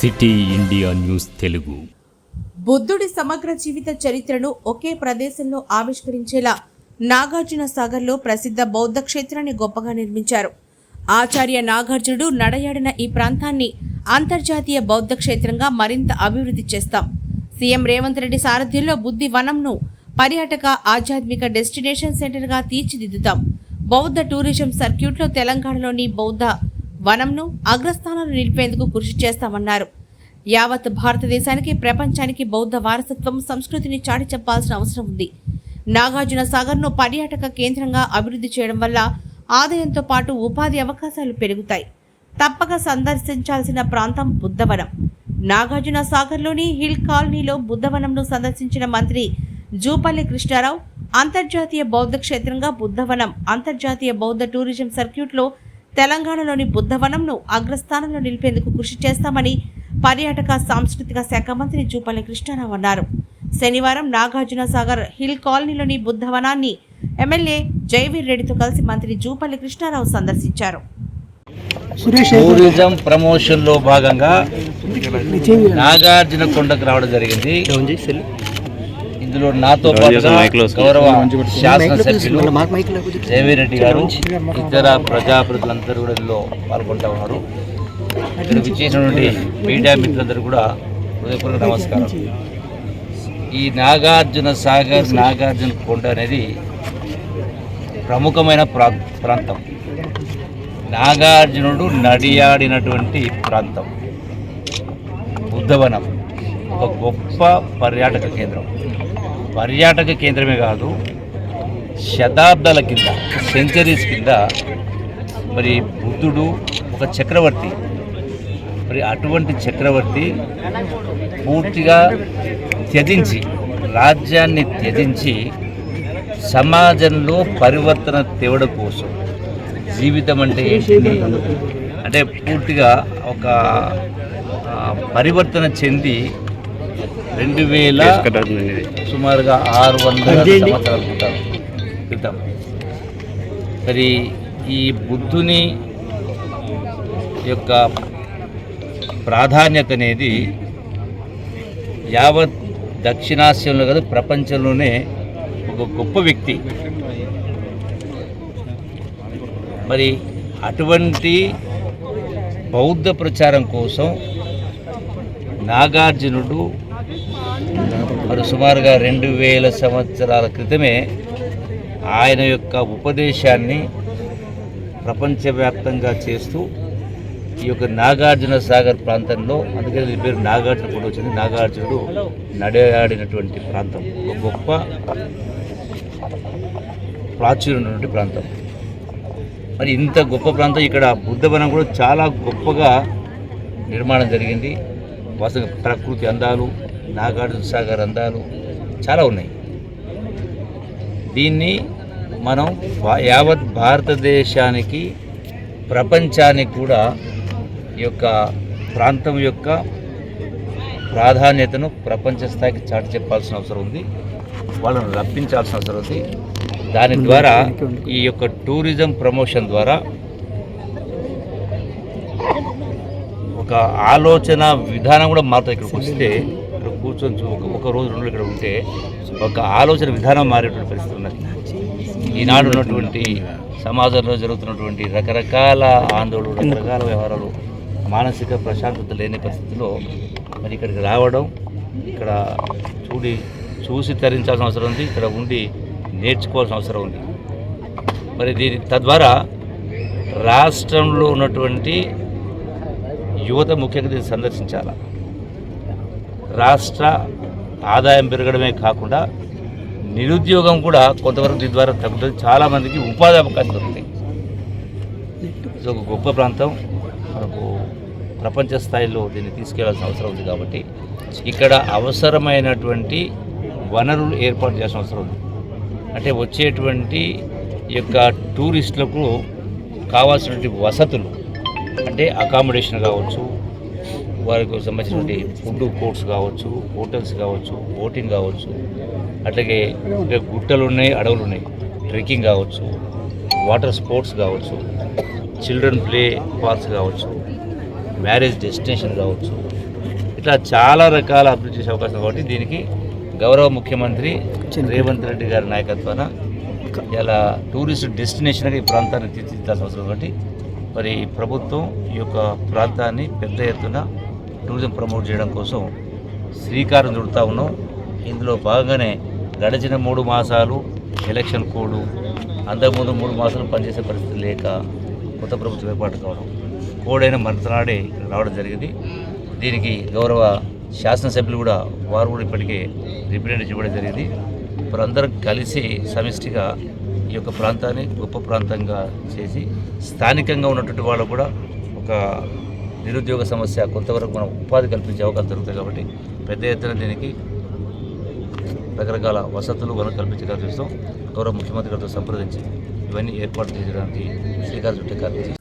City India news Telugu. బుద్ధుడి సమగ్ర జీవిత చరిత్రను ఒకే ప్రదేశంలో ఆవిష్కరించేలా నాగార్జున సాగర్లో ప్రసిద్ధ బౌద్ధ క్షేత్రాన్ని గొప్పగా నిర్మించారు. ఆచార్య నాగార్జునుడు నడయాడిన ఈ ప్రాంతాన్ని అంతర్జాతీయ బౌద్ధ క్షేత్రంగా మరింత అభివృద్ధి చేస్తాం. సీఎం రేవంత్ రెడ్డి సారథ్యంలో బుద్ధి వనంను పర్యాటక ఆధ్యాత్మిక డెస్టినేషన్ సెంటర్గా తీర్చిదిద్దుతాం. బౌద్ధ టూరిజం సర్క్యూట్లో తెలంగాణలోని బౌద్ధ వనంను అగ్రస్థానంలో నిలిపేందుకు కృషి చేస్తామన్నారు. యావత్ భారతదేశానికి ప్రపంచానికి బౌద్ధ వారసత్వం సంస్కృతిని చాటి చెప్పాల్సిన అవసరం ఉంది. నాగార్జున సాగర్ను పర్యాటక కేంద్రంగా అభివృద్ధి చేయడం వల్ల ఆదాయంతో పాటు ఉపాధి అవకాశాలు పెరుగుతాయి. తప్పక సందర్శించాల్సిన ప్రాంతం బుద్ధవనం. నాగార్జున సాగర్లోని హిల్ కాలనీలో బుద్ధవనంను సందర్శించిన మంత్రి జూపల్లి కృష్ణారావు అంతర్జాతీయ బౌద్ధ క్షేత్రంగా బుద్ధవనం అంతర్జాతీయ బౌద్ధ టూరిజం సర్క్యూట్లో తెలంగాణలోని బుద్ధవనంను అగ్రస్థానంలో నిలిపేందుకు కృషి చేస్తామని పర్యాటక సాంస్కృతిక శాఖ మంత్రి జూపల్లి కృష్ణారావు అన్నారు శనివారం నాగార్జున సాగర్ హిల్ కాలనీలోని బుద్ధవనాన్ని ఎమ్మెల్యే జయవీర్ రెడ్డితో కలిసి మంత్రి జూపల్లి కృష్ణారావు సందర్శించారు టూరిజం ప్రమోషన్లో భాగంగా నాగార్జున కొండకు రావడం జరిగింది ఇందులో నాతో పాటుగా గౌరవ శాసనసభ్యులు జయవీరెడ్డి గారు ఇతర ప్రజాప్రతినిధులందరూ కూడా ఇందులో పాల్గొంటా ఉన్నారు. చేసినటువంటి మీడియా మిత్రులందరూ కూడా హృదయపూర్వక నమస్కారం. ఈ నాగార్జున సాగర్ నాగార్జున కొండ అనేది ప్రముఖమైన ప్రా ప్రాంతం. నాగార్జునుడు నడియాడినటువంటి ప్రాంతం. బుద్ధవనం ఒక గొప్ప పర్యాటక కేంద్రం. పర్యాటక కేంద్రమే కాదు శతాబ్దాల కింద సెంచరీస్ కింద మరి బుద్ధుడు ఒక చక్రవర్తి. మరి అటువంటి చక్రవర్తి పూర్తిగా త్యజించి రాజ్యాన్ని త్యజించి సమాజంలో పరివర్తన తేవడం కోసం జీవితం అంటే ఏంటి? అంటే పూర్తిగా ఒక పరివర్తన చెంది రెండు వేల సుమారుగా ఆరు వందల సంవత్సరాల క్రితం. క్రితం. మరి ఈ బుద్ధుని యొక్క ప్రాధాన్యత అనేది యావత్ దక్షిణాసియంలో కాదు ప్రపంచంలోనే ఒక గొప్ప వ్యక్తి. మరి అటువంటి బౌద్ధ ప్రచారం కోసం నాగార్జునుడు మరి సుమారుగా రెండు వేల సంవత్సరాల క్రితమే ఆయన యొక్క ఉపదేశాన్ని ప్రపంచవ్యాప్తంగా చేస్తూ ఈ యొక్క నాగార్జున సాగర్ ప్రాంతంలో అందుకే దీని పేరు నాగార్జున కూడా వచ్చింది. నాగార్జునుడు నడయాడినటువంటి ప్రాంతం. ఒక గొప్ప ప్రాచుర్యమైనటువంటి ప్రాంతం. మరి ఇంత గొప్ప ప్రాంతం ఇక్కడ బుద్ధవనం కూడా చాలా గొప్పగా నిర్మాణం జరిగింది. వాస్తవ ప్రకృతి అందాలు నాగార్జున సాగర్ అందాలు చాలా ఉన్నాయి. దీన్ని మనం యావత్ భారతదేశానికి ప్రపంచానికి కూడా ఈ యొక్క ప్రాంతం యొక్క ప్రాధాన్యతను ప్రపంచ స్థాయికి చాటి చెప్పాల్సిన అవసరం ఉంది. వాళ్ళను రప్పించాల్సిన అవసరం ఉంది. దాని ద్వారా ఈ యొక్క టూరిజం ప్రమోషన్ ద్వారా ఒక ఆలోచన విధానం కూడా మారుతుంది. ఇక్కడికి వస్తే ఇక్కడ కూర్చొని ఒక- ఒక రోజు రెండు ఇక్కడ ఉంటే ఒక ఆలోచన విధానం మారేటువంటి పరిస్థితి ఉన్నది. ఈనాడు ఉన్నటువంటి సమాజంలో జరుగుతున్నటువంటి రకరకాల ఆందోళనలు రకరకాల వ్యవహారాలు మానసిక ప్రశాంతత లేని పరిస్థితిలో మరి ఇక్కడికి రావడం ఇక్కడ చూడి చూసి తరించాల్సిన అవసరం ఉంది ఇక్కడ ఉండి నేర్చుకోవాల్సిన అవసరం ఉంది. మరి దీని తద్వారా రాష్ట్రంలో ఉన్నటువంటి యువత ముఖ్యంగా దీన్ని సందర్శించాలి? రాష్ట్ర ఆదాయం పెరగడమే కాకుండా నిరుద్యోగం కూడా కొంతవరకు దీని ద్వారా తగ్గుతుంది. చాలామందికి ఉపాధి అవకాశాలు దొరుకుతాయి. ఇది ఒక గొప్ప ప్రాంతం. మనకు ప్రపంచ స్థాయిలో దీన్ని తీసుకెళ్ళాల్సిన అవసరం ఉంది కాబట్టి ఇక్కడ అవసరమైనటువంటి వనరులు ఏర్పాటు చేయాల్సిన అవసరం ఉంది. అంటే వచ్చేటువంటి యొక్క టూరిస్టులకు కావాల్సినటువంటి వసతులు అంటే అకామిడేషన్ కావచ్చు వారికి సంబంధించినటువంటి ఫుడ్ కోర్ట్స్ కావచ్చు హోటల్స్ కావచ్చు బోటింగ్ కావచ్చు అట్లాగే గుట్టలు ఉన్నాయి అడవులు ఉన్నాయి ట్రెక్కింగ్ కావచ్చు వాటర్ స్పోర్ట్స్ కావచ్చు చిల్డ్రన్ ప్లే పార్క్స్ కావచ్చు మ్యారేజ్ డెస్టినేషన్ కావచ్చు ఇట్లా చాలా రకాల అభివృద్ధి చేసే అవకాశం కాబట్టి దీనికి గౌరవ ముఖ్యమంత్రి రేవంత్ రెడ్డి గారి నాయకత్వాన ఇలా టూరిస్ట్ డెస్టినేషన్గా ఈ ప్రాంతాన్ని తీర్చిదిద్దాల్సిన అవసరం కాబట్టి మరి ప్రభుత్వం ఈ యొక్క ప్రాంతాన్ని పెద్ద ఎత్తున టూరిజం ప్రమోట్ చేయడం కోసం శ్రీకారం చుడుతూ ఉన్నాం. ఇందులో భాగంగానే గడిచిన మూడు మాసాలు ఎలక్షన్ కోడ్ అంతకుముందు మూడు మాసాలు పనిచేసే పరిస్థితి లేక కొత్త ప్రభుత్వం ఏర్పాటు కావడం కోడైన అయిన మరుసనాడే రావడం జరిగింది. దీనికి గౌరవ శాసనసభ్యులు కూడా వారు కూడా ఇప్పటికే రిప్రజెంట్ ఇవ్వడం జరిగింది. వారందరం కలిసి సమిష్టిగా ఈ యొక్క ప్రాంతాన్ని గొప్ప ప్రాంతంగా చేసి స్థానికంగా ఉన్నటువంటి వాళ్ళు కూడా ఒక నిరుద్యోగ సమస్య కొంతవరకు మనం ఉపాధి కల్పించే అవకాశం దొరుకుతాయి కాబట్టి పెద్ద ఎత్తున దీనికి రకరకాల వసతులు మనం కల్పించే గౌరవ ముఖ్యమంత్రి గారితో సంప్రదించి ఇవన్నీ ఏర్పాటు చేయడానికి శ్రీకారం చుట్టే కార్యక్రమం